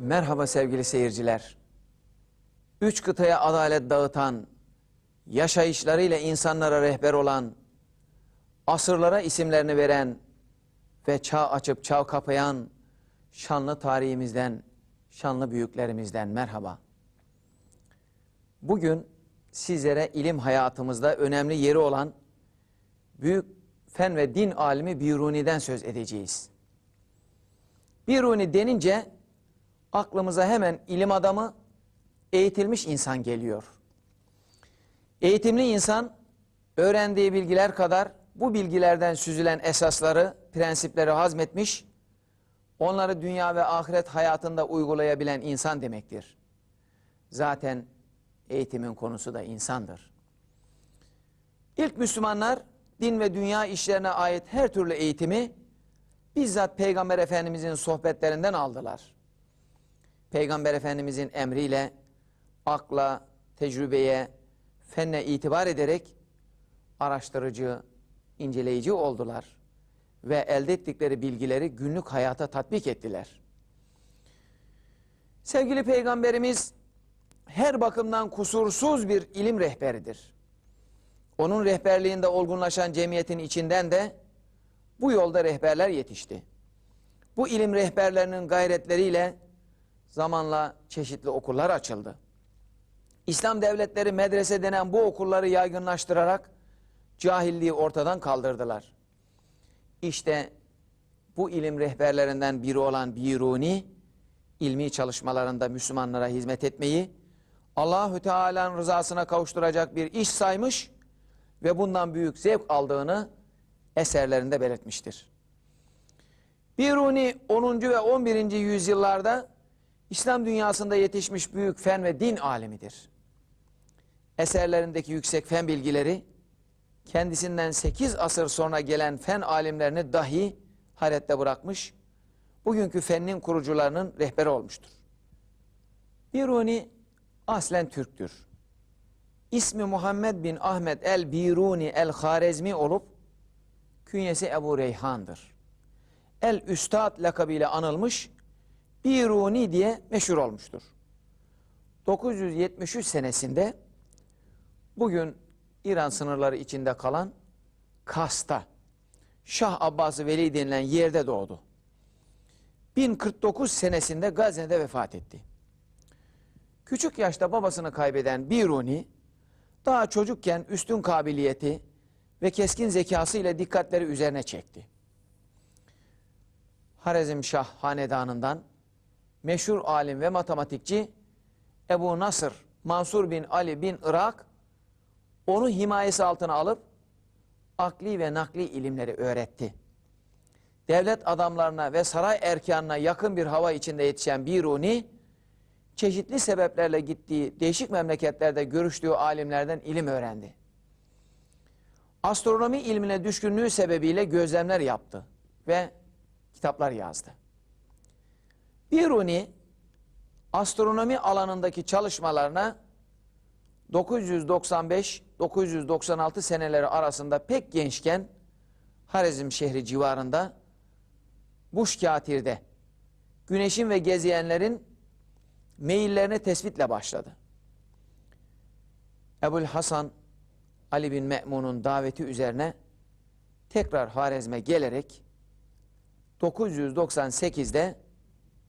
Merhaba sevgili seyirciler. Üç kıtaya adalet dağıtan, yaşayışlarıyla insanlara rehber olan, asırlara isimlerini veren ve çağ açıp çağ kapayan şanlı tarihimizden, şanlı büyüklerimizden merhaba. Bugün sizlere ilim hayatımızda önemli yeri olan büyük fen ve din alimi Biruni'den söz edeceğiz. Biruni denince aklımıza hemen ilim adamı, eğitilmiş insan geliyor. Eğitimli insan öğrendiği bilgiler kadar bu bilgilerden süzülen esasları, prensipleri hazmetmiş, onları dünya ve ahiret hayatında uygulayabilen insan demektir. Zaten eğitimin konusu da insandır. İlk Müslümanlar din ve dünya işlerine ait her türlü eğitimi bizzat Peygamber Efendimizin sohbetlerinden aldılar. Peygamber Efendimizin emriyle akla, tecrübeye, fenne itibar ederek araştırıcı, inceleyici oldular ve elde ettikleri bilgileri günlük hayata tatbik ettiler. Sevgili Peygamberimiz her bakımdan kusursuz bir ilim rehberidir. Onun rehberliğinde olgunlaşan cemiyetin içinden de bu yolda rehberler yetişti. Bu ilim rehberlerinin gayretleriyle zamanla çeşitli okullar açıldı. İslam devletleri medrese denen bu okulları yaygınlaştırarak cahilliği ortadan kaldırdılar. İşte bu ilim rehberlerinden biri olan Biruni, ilmi çalışmalarında Müslümanlara hizmet etmeyi, Allahü Teala'nın rızasına kavuşturacak bir iş saymış ve bundan büyük zevk aldığını eserlerinde belirtmiştir. Biruni 10. ve 11. yüzyıllarda İslam dünyasında yetişmiş büyük fen ve din alemidir. Eserlerindeki yüksek fen bilgileri kendisinden 8 asır sonra gelen fen alimlerini dahi hayrette bırakmış, bugünkü fennin kurucularının rehberi olmuştur. Biruni aslen Türktür. İsmi Muhammed bin Ahmet el-Biruni el-Harezmi olup künyesi Ebu Reyhan'dır. El-Üstad lakabıyla anılmış, Biruni diye meşhur olmuştur. 973 senesinde bugün İran sınırları içinde kalan Kas'ta Şah Abbas Veli denilen yerde doğdu. 1049 senesinde Gazne'de vefat etti. Küçük yaşta babasını kaybeden Biruni daha çocukken üstün kabiliyeti ve keskin zekası ile dikkatleri üzerine çekti. Harizmşah hanedanından meşhur alim ve matematikçi Ebu Nasır Mansur bin Ali bin Irak onu himayesi altına alıp akli ve nakli ilimleri öğretti. Devlet adamlarına ve saray erkanına yakın bir hava içinde yetişen Biruni, çeşitli sebeplerle gittiği değişik memleketlerde görüştüğü alimlerden ilim öğrendi. Astronomi ilmine düşkünlüğü sebebiyle gözlemler yaptı ve kitaplar yazdı. Biruni astronomi alanındaki çalışmalarına 995-996 seneleri arasında pek gençken Harizm şehri civarında Buşkatir'de güneşin ve gezeyenlerin meyillerini tespitle başladı. Ebul Hasan Ali bin Me'mun'un daveti üzerine tekrar Harizm'e gelerek 998'de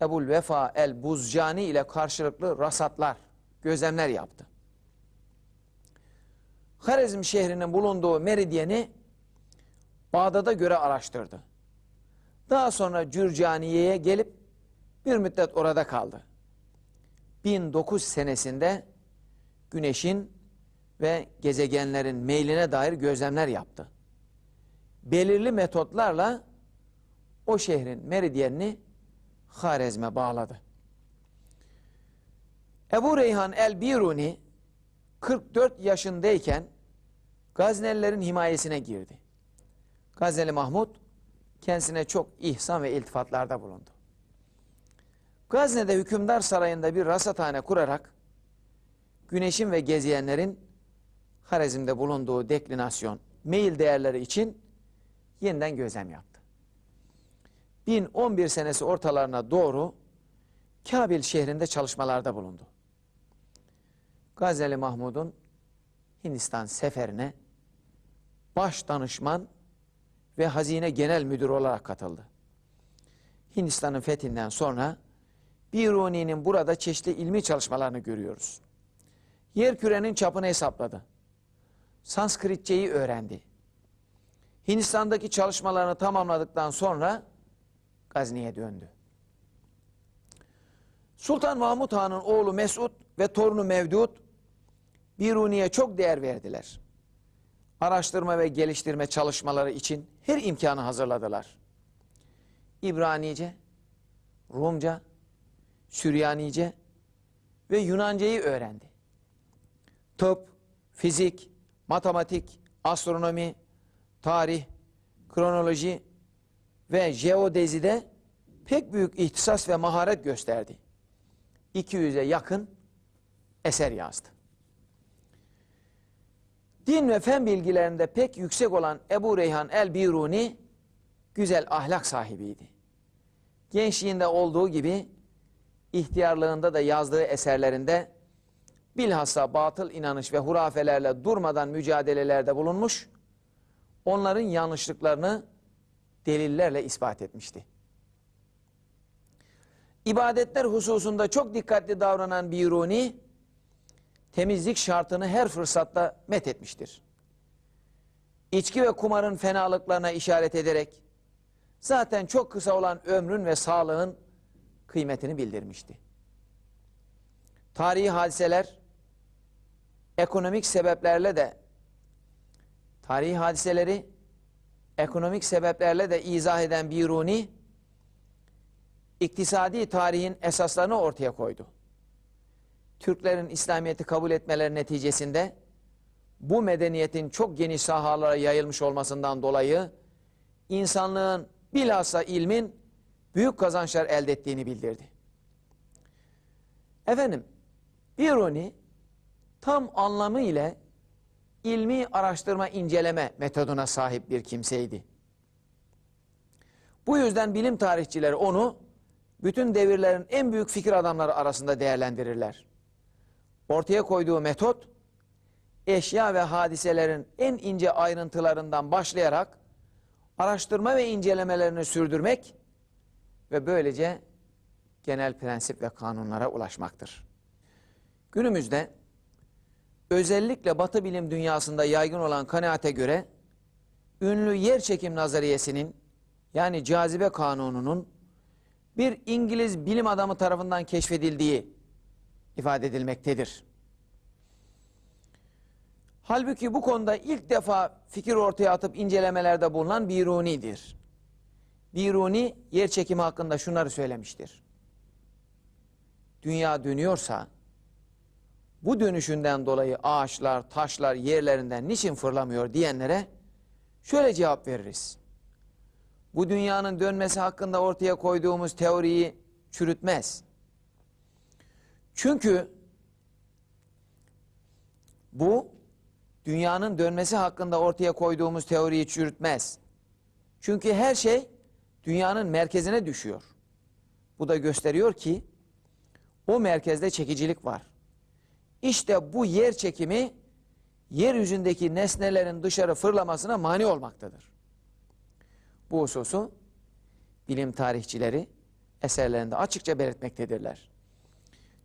Ebul Vefa el Buzcani ile karşılıklı rasatlar, gözlemler yaptı. Harizm şehrinin bulunduğu meridyeni Bağdat'a göre araştırdı. Daha sonra Cürcaniye'ye gelip bir müddet orada kaldı. 1009 senesinde güneşin ve gezegenlerin meyline dair gözlemler yaptı. Belirli metotlarla o şehrin meridyenini Harezm'e bağladı. Ebu Reyhan el-Biruni 44 yaşındayken Gaznelilerin himayesine girdi. Gazneli Mahmud kendisine çok ihsan ve iltifatlarda bulundu. Gazne'de hükümdar sarayında bir rasathane kurarak güneşin ve gezeyenlerin Harezm'de bulunduğu deklinasyon, meyil değerleri için yeniden gözlem yaptı. 1011 senesi ortalarına doğru Kabil şehrinde çalışmalarda bulundu. Gazeli Mahmud'un Hindistan seferine baş danışman ve hazine genel müdürü olarak katıldı. Hindistan'ın fethinden sonra Biruni'nin burada çeşitli ilmi çalışmalarını görüyoruz. Yer kürenin çapını hesapladı. Sanskritçeyi öğrendi. Hindistan'daki çalışmalarını tamamladıktan sonra Gazni'ye döndü. Sultan Mahmud Han'ın oğlu Mesud ve torunu Mevdud Biruni'ye çok değer verdiler. Araştırma ve geliştirme çalışmaları için her imkanı hazırladılar. İbranice, Rumca, Süryanice ve Yunancayı öğrendi. Tıp, fizik, matematik, astronomi, tarih, kronoloji ve jeodezide pek büyük ihtisas ve maharet gösterdi. 200'e yakın eser yazdı. Din ve fen bilgilerinde pek yüksek olan Ebu Reyhan el-Biruni güzel ahlak sahibiydi. Gençliğinde olduğu gibi ihtiyarlığında da yazdığı eserlerinde bilhassa batıl inanış ve hurafelerle durmadan mücadelelerde bulunmuş, onların yanlışlıklarını delillerle ispat etmişti. İbadetler hususunda çok dikkatli davranan Biruni, temizlik şartını her fırsatta met etmiştir. İçki ve kumarın fenalıklarına işaret ederek, zaten çok kısa olan ömrün ve sağlığın kıymetini bildirmişti. Tarihi hadiseler, ekonomik sebeplerle de, tarihi hadiseleri, ekonomik sebeplerle de izah eden Biruni, iktisadi tarihin esaslarını ortaya koydu. Türklerin İslamiyet'i kabul etmeleri neticesinde bu medeniyetin çok geniş sahalara yayılmış olmasından dolayı insanlığın bilhassa ilmin büyük kazançlar elde ettiğini bildirdi. Efendim, Biruni tam anlamıyla ilmi araştırma inceleme metoduna sahip bir kimseydi. Bu yüzden bilim tarihçileri onu bütün devirlerin en büyük fikir adamları arasında değerlendirirler. Ortaya koyduğu metot, eşya ve hadiselerin en ince ayrıntılarından başlayarak araştırma ve incelemelerini sürdürmek ve böylece genel prensip ve kanunlara ulaşmaktır. Günümüzde özellikle batı bilim dünyasında yaygın olan kanaate göre ünlü yer çekim nazariyesinin yani cazibe kanununun bir İngiliz bilim adamı tarafından keşfedildiği ifade edilmektedir. Halbuki bu konuda ilk defa fikir ortaya atıp incelemelerde bulunan Biruni'dir. Biruni yer çekimi hakkında şunları söylemiştir. Dünya dönüyorsa bu dönüşünden dolayı ağaçlar, taşlar yerlerinden niçin fırlamıyor diyenlere şöyle cevap veririz. Bu dünyanın dönmesi hakkında ortaya koyduğumuz teoriyi çürütmez. Çünkü bu dünyanın dönmesi hakkında ortaya koyduğumuz teoriyi çürütmez. Çünkü her şey dünyanın merkezine düşüyor. Bu da gösteriyor ki o merkezde çekicilik var. İşte bu yer çekimi yeryüzündeki nesnelerin dışarı fırlamasına mani olmaktadır. Bu hususu bilim tarihçileri eserlerinde açıkça belirtmektedirler.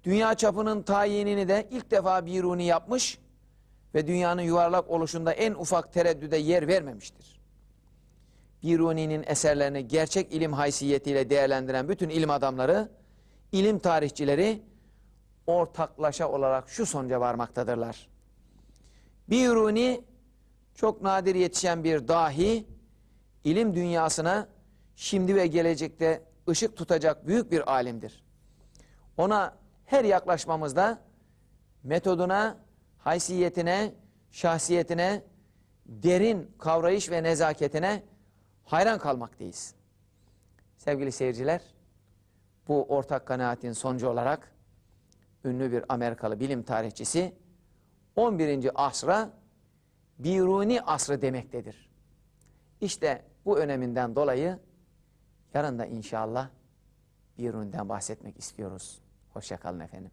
Dünya çapının tayinini de ilk defa Biruni yapmış ve dünyanın yuvarlak oluşunda en ufak tereddüde yer vermemiştir. Biruni'nin eserlerini gerçek ilim haysiyetiyle değerlendiren bütün ilim adamları, ilim tarihçileri ortaklaşa olarak şu sonuca varmaktadırlar. Biruni çok nadir yetişen bir dahi, ilim dünyasına şimdi ve gelecekte ışık tutacak büyük bir alimdir. Ona her yaklaşmamızda metoduna, haysiyetine, şahsiyetine, derin kavrayış ve nezaketine hayran kalmaktayız. Sevgili seyirciler, bu ortak kanaatin sonucu olarak ünlü bir Amerikalı bilim tarihçisi 11. asra Biruni asrı demektedir. İşte bu öneminden dolayı yarın da inşallah Biruni'den bahsetmek istiyoruz. Hoşçakalın efendim.